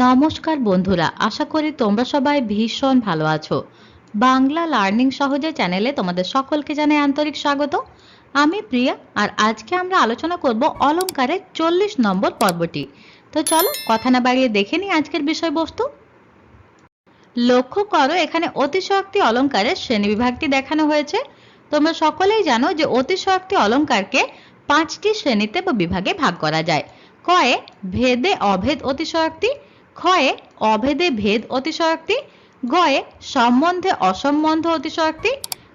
নমস্কার বন্ধুরা, আশা করি তোমরা সবাই ভীষণ ভালো আছো। বাংলা লার্নিং সহজে চ্যানেলে তোমাদের সকলকে জানাই আন্তরিক স্বাগত। আমি প্রিয়া, আর আজকে আমরা আলোচনা করব অলংকারের চল্লিশ নম্বর পর্বটি। তো চলো, কথা না বাড়িয়ে দেখে নিই আজকের বিষয়বস্তু। লক্ষ্য করো, এখানে অতিশয়োক্তি অলংকারের শ্রেণীবিভাগটি দেখানো হয়েছে। তোমরা সকলেই জানো যে অতিশয়োক্তি অলংকারকে পাঁচটি শ্রেণীতে বা বিভাগে ভাগ করা যায়। কয়ে, ভেদে, অভেদ অতিশয়োক্তি ক্ষয়ে, অভেদে ভেদ অতিশয়োক্তি, গয়ে, সম্বন্ধে অসম্বন্ধ অতিশয়োক্তি,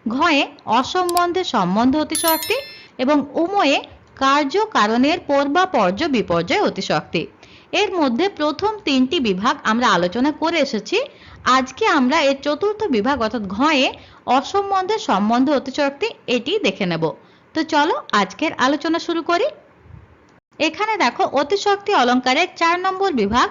ঘয়ে, অসম্বন্ধে সম্বন্ধ অতিশয়োক্তি, এবং উময়ে কার্য কারণের পূর্বা পর্য বিপর্যয় অতিশয়োক্তি। এর মধ্যে প্রথম তিনটি বিভাগ আমরা আলোচনা করে এসেছি। আজকে আমরা এর চতুর্থ বিভাগ অর্থাৎ ঘয়ে, অসম্বন্ধে সম্বন্ধ অতিশয়োক্তি, এটি দেখে নেব। তো চলো আজকের আলোচনা শুরু করি। এখানে দেখো অতিশক্তি অলংকারের চার নম্বর বিভাগ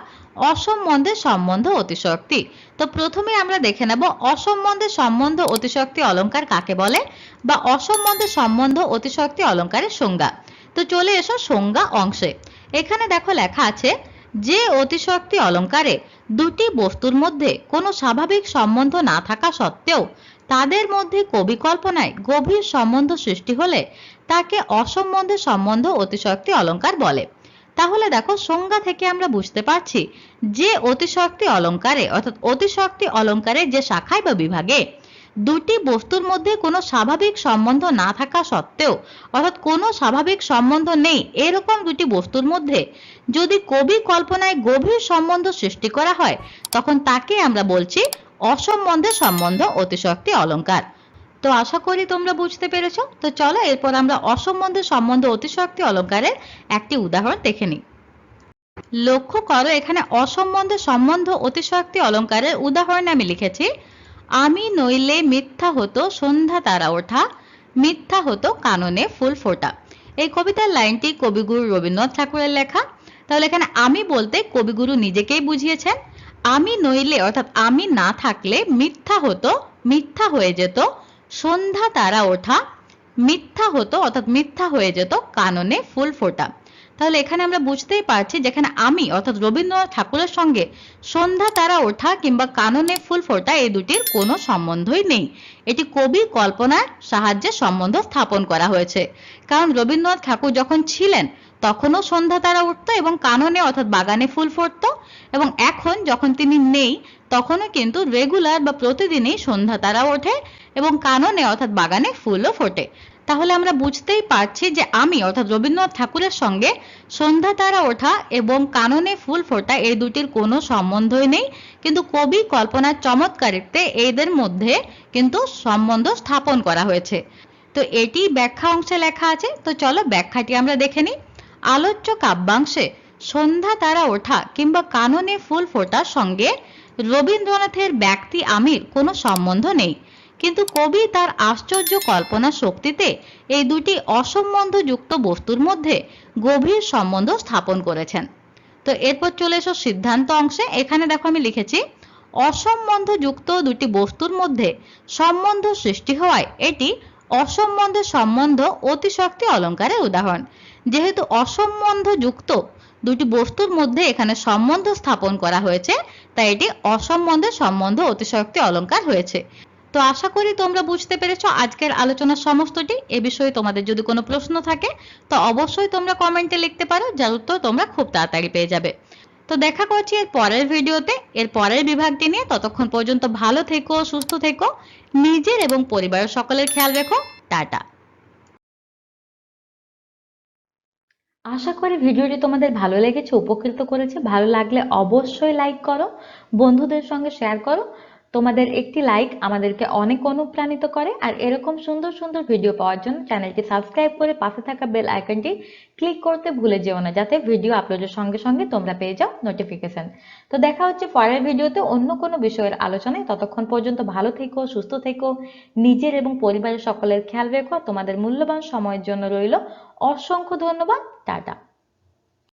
অসম্বন্ধে সম্বন্ধ অতিশক্তি। তো প্রথমে আমরা দেখে নেব অসম্বন্ধে সম্বন্ধ অতিশক্তি অলংকার কাকে বলে বা অসম্বন্ধে সম্বন্ধ অতিশক্তি অলঙ্কারের সংজ্ঞা। তো চলে এসো সংজ্ঞা অংশে। এখানে দেখো লেখা আছে, যে অতিশক্তি অলংকারে দুটি বস্তুর মধ্যে কোনো স্বাভাবিক সম্বন্ধ না থাকা সত্ত্বেও তাদের মধ্যে কবি কল্পনায় গভীর সম্বন্ধ সৃষ্টি হলে তাকে অসম্বন্ধে সম্বন্ধ অতিশক্তি অলংকার বলে। তাহলে দেখো সংজ্ঞা থেকে আমরা বুঝতে পারছি যে অতিশক্তি অলংকারে অর্থাৎ অতিশক্তি অলংকারে যে শাখায় বা বিভাগে দুটি বস্তুর মধ্যে কোনো স্বাভাবিক সম্বন্ধ না থাকা সত্ত্বেও, অর্থাৎ কোনো স্বাভাবিক সম্বন্ধ নেই এরকম দুটি বস্তুর মধ্যে যদি কবি কল্পনায় গভীর সম্বন্ধ সৃষ্টি করা হয়, তখন তাকে আমরা বলছি অসম্বন্ধে সম্বন্ধ অতিশক্তি অলংকার তো আশা করি তোমরা বুঝতে পেরেছ। তো চলো, এরপর আমরা অসম্বন্ধে সম্বন্ধ অতিশক্তি অলংকারের একটি উদাহরণ দেখে নিই। লক্ষ্য করো, এখানে অসম্বন্ধে সম্বন্ধ অতিশক্তি অলঙ্কারের উদাহরণে আমি লিখেছি। আমি নইলে মিথ্যা হতো সন্ধ্যা তারা ওঠা, মিথ্যা হতো কাননে ফুল ফোটা। এই কবিতার লাইনটি কবিগুরু রবীন্দ্রনাথ ঠাকুরের লেখা। তাহলে এখানে আমি বলতে কবিগুরু নিজেকেই বুঝিয়েছেন। আমি নইলে, অর্থাৎ আমি না থাকলে মিথ্যা হতো, মিথ্যা হয়ে যেত সন্ধ্যা তারা ওঠা মিথ্যা হতো অর্থাৎ মিথ্যা হয়ে যেত কাননে ফুল ফোটা। তাহলে এখানে আমরা বুঝতেই পারছি যেখানে আমি, অর্থাৎ রবীন্দ্রনাথ ঠাকুরের সঙ্গে সন্ধ্যা, তারা, ওঠা কিংবা কাননে ফুল ফোটা এই দুটির কোনো সম্বন্ধই নেই। এটি কবি কল্পনার সাহায্যে সম্বন্ধ স্থাপন করা হয়েছে। কারণ রবীন্দ্রনাথ ঠাকুর যখন ছিলেন, তখনও সন্ধ্যা, তারা, উঠতো এবং কাননে, অর্থাৎ বাগানে ফুল ফুটতো। এবং এখন যখন তিনি নেই, তখনও কিন্তু রেগুলার বা প্রতিদিনই সন্ধ্যা, তারা, ওঠে এবং কাননে, অর্থাৎ বাগানে ফুলও ফোটে। তাহলে আমরা বুঝতেই পারছি যে আমি, অর্থাৎ রবীন্দ্রনাথ ঠাকুরের সঙ্গে সন্ধ্যা, তারা, ওঠা এবং কাননে ফুল ফোটা এই দুটির কোনো সম্বন্ধই নেই। কিন্তু কবি কল্পনার চমৎকারিত্বে এদের মধ্যে কিন্তু সম্বন্ধ স্থাপন করা হয়েছে। তো এটি ব্যাখ্যা অংশে লেখা আছে। তো চলো ব্যাখ্যাটি আমরা দেখে নিই। আলোচ্য কাব্যাংশে সন্ধ্যা, তারা, ওঠা কিংবা কাননে ফুল ফোটার সঙ্গে রবীন্দ্রনাথের ব্যক্তি আমির কোনো সম্বন্ধ নেই। কিন্তু কবি তার আশ্চর্য কল্পনা শক্তিতে এই দুটি অসম্বন্ধযুক্ত বস্তুর মধ্যে গভীর সম্বন্ধ স্থাপন করেছেন। তো এরপর চলে এসো সিদ্ধান্ত অংশে। এখানে দেখো আমি লিখেছি, অসম্বন্ধযুক্ত দুটি বস্তুর মধ্যে সম্বন্ধ সৃষ্টি হওয়ায় এটি অসম্বন্ধ সম্বন্ধ অতিশক্তি অলঙ্কারের উদাহরণ। যেহেতু অসম্বন্ধযুক্ত দুটি বস্তুর মধ্যে এখানে সম্বন্ধ স্থাপন করা হয়েছে, তাই এটি অসম্বন্ধের সম্বন্ধ অতিশক্তি অলঙ্কার হয়েছে। তো আশা করি তোমরা বুঝতে পেরেছ আজকের আলোচনার সমস্তটি। এ বিষয়ে তোমাদের যদি কোনো প্রশ্ন থাকে, তো অবশ্যই তোমরা কমেন্টে লিখতে পারো, যার উত্তর তোমরা খুব তাড়াতাড়ি পেয়ে যাবে। তো দেখা করছি এর পরের ভিডিওতে। এর পরের বিভাগটি নিয়ে ততক্ষণ পর্যন্ত ভালো থেকো, সুস্থ থেকো, নিজের এবং পরিবারের সকলের খেয়াল রেখো। টাটা। আশা করি ভিডিওটি তোমাদের ভালো লেগেছে, উপকৃত করেছে। ভালো লাগলে অবশ্যই লাইক করো, বন্ধুদের সঙ্গে শেয়ার করো। তোমাদের একটি লাইক আমাদেরকে অনেক অনুপ্রাণিত করে, আর এরকম সুন্দর সুন্দর ভিডিও পাওয়ার জন্য চ্যানেলটি সাবস্ক্রাইব করে পাশে থাকা বেল আইকনটি ক্লিক করতে ভুলে যেও না, যাতে ভিডিও আপলোডের সঙ্গে সঙ্গে তোমরা পেয়ে যাও নোটিফিকেশন তো দেখা হচ্ছে পরের ভিডিওতে অন্য কোনো বিষয়ের আলোচনায়। ততক্ষণ পর্যন্ত ভালো থেকো, সুস্থ থেকো, নিজের এবং পরিবারের সকলের খেয়াল রেখো। তোমাদের মূল্যবান সময়ের জন্য রইল অসংখ্য ধন্যবাদ। টাটা।